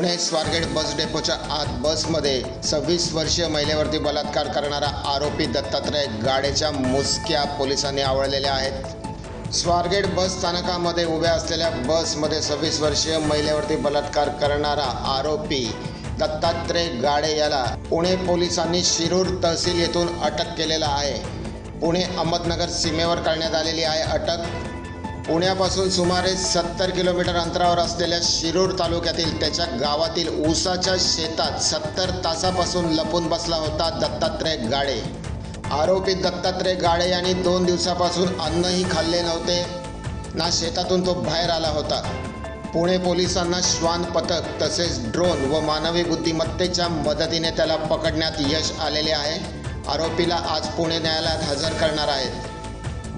पुणे स्वारगेट बस डेपोच्या आत बसमध्ये सव्वीस वर्षीय महिलेवरती बलात्कार करणारा आरोपी दत्तात्रय गाडेच्या मुसक्या पोलिसांनी आवळलेल्या आहेत. स्वारगेट बस स्थानकामध्ये उभ्या असलेल्या बसमध्ये सव्वीस वर्षीय महिलेवरती बलात्कार करणारा आरोपी दत्तात्रय गाडे याला पुणे पोलिसांनी शिरूर तहसील येथून अटक केलेला आहे. पुणे अहमदनगर सीमेवर करण्यात आलेली आहे अटक. पुण्यापासून सुमारे सत्तर किलोमीटर अंतरावर असलेल्या शिरूर तालुक्यातील त्याच्या गावातील ऊसाच्या शेतात सत्तर तासापासून लपून बसला होता दत्तात्रय गाडे. आरोपी दत्तात्रय गाडे यांनी दोन दिवसापासून अन्नही खाल्ले नव्हते. ना शेतातून तो बाहेर आला होता. पुणे पोलिसांना श्वान पथक तसेच ड्रोन व मानवी बुद्धिमत्तेच्या मदतीने त्याला पकडण्यात यश आलेले आहे. आरोपीला आज पुणे न्यायालयात हजर करणार आहेत.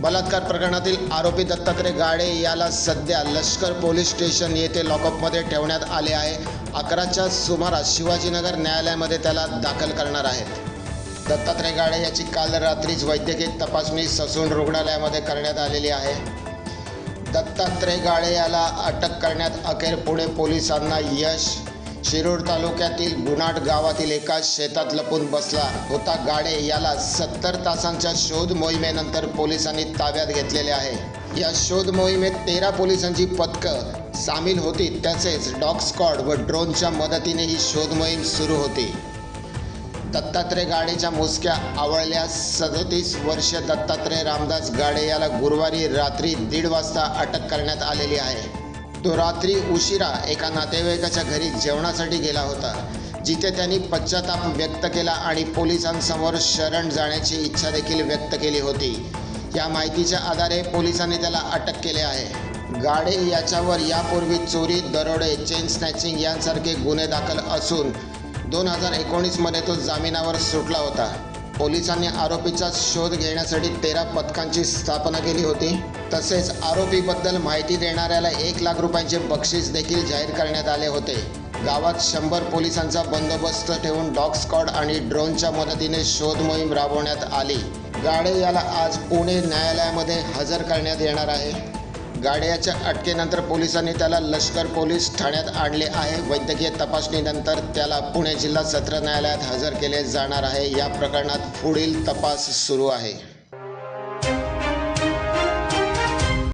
बलात्कार प्रकरणातील आरोपी दत्तात्रय गाडे याला सध्या लष्कर पोलीस स्टेशन येथे लॉकअपमध्ये ठेवण्यात आले आहे. अकराच्या सुमारास शिवाजीनगर न्यायालयामध्ये त्याला दाखल करणार आहेत. दत्तात्रय गाडे याची काल रात्रीच वैद्यकीय तपासणी ससून रुग्णालयामध्ये करण्यात आलेली आहे. दत्तात्रय गाडे याला अटक करण्यात अखेर पुणे पोलिसांना यश शिरूर तालुक्यातील गुन्हाट गावातील एका शेतात लपून बसला होता गाडे. याला सत्तर तासांच्या शोध मोहिमेनंतर पोलिसांनी ताब्यात घेतलेले आहे. या शोध मोहिमेत तेरा पोलिसांची पथकं सामील होती. तसेच डॉग स्कॉड व ड्रोनच्या मदतीने ही शोध मोहीम सुरू होती. दत्तात्रय गाडेच्या मुसक्या आवळल्या सदतीस वर्ष दत्तात्रय रामदास गाडे याला गुरुवारी रात्री दीड वाजता अटक करण्यात आलेली आहे. तो रात्री उशिरा एका नातेवाईकाच्या घरी जेवणासाठी गेला होता जिथे त्यांनी पश्चाताप व्यक्त केला आणि पोलिसांसमोर शरण जाण्याची इच्छा देखील व्यक्त केली होती. या माहितीच्या आधारे पोलिसांनी त्याला अटक केले आहे. गाडे याच्यावर यापूर्वी चोरी दरोडे चेन स्नॅचिंग यांसारखे गुन्हे दाखल असून दोन हजार एकोणीसमध्ये तो जामिनावर सुटला होता. पोलिसांनी आरोपीचा शोध घेण्यासाठी तेरा पथकांची स्थापना केली होती. तसेच आरोपीबद्दल माहिती देणाऱ्याला एक लाख रुपयांचे बक्षीस देखील जाहीर करण्यात आले होते. गावात शंभर पोलिसांचा बंदोबस्त ठेवून डॉग स्कॉड आणि ड्रोनच्या मदतीने शोध मोहीम राबवण्यात आली. गाडे याला आज पुणे न्यायालयामध्ये हजर करण्यात येणार आहे. गाड्याच्या अटकेनंतर पोलिसांनी त्याला लष्कर पोलीस ठाण्यात आणले आहे. वैद्यकीय तपासणीनंतर त्याला पुणे जिल्हा सत्र न्यायालयात हजर केले जाणार आहे. या प्रकरणात पुढील तपास सुरू आहे.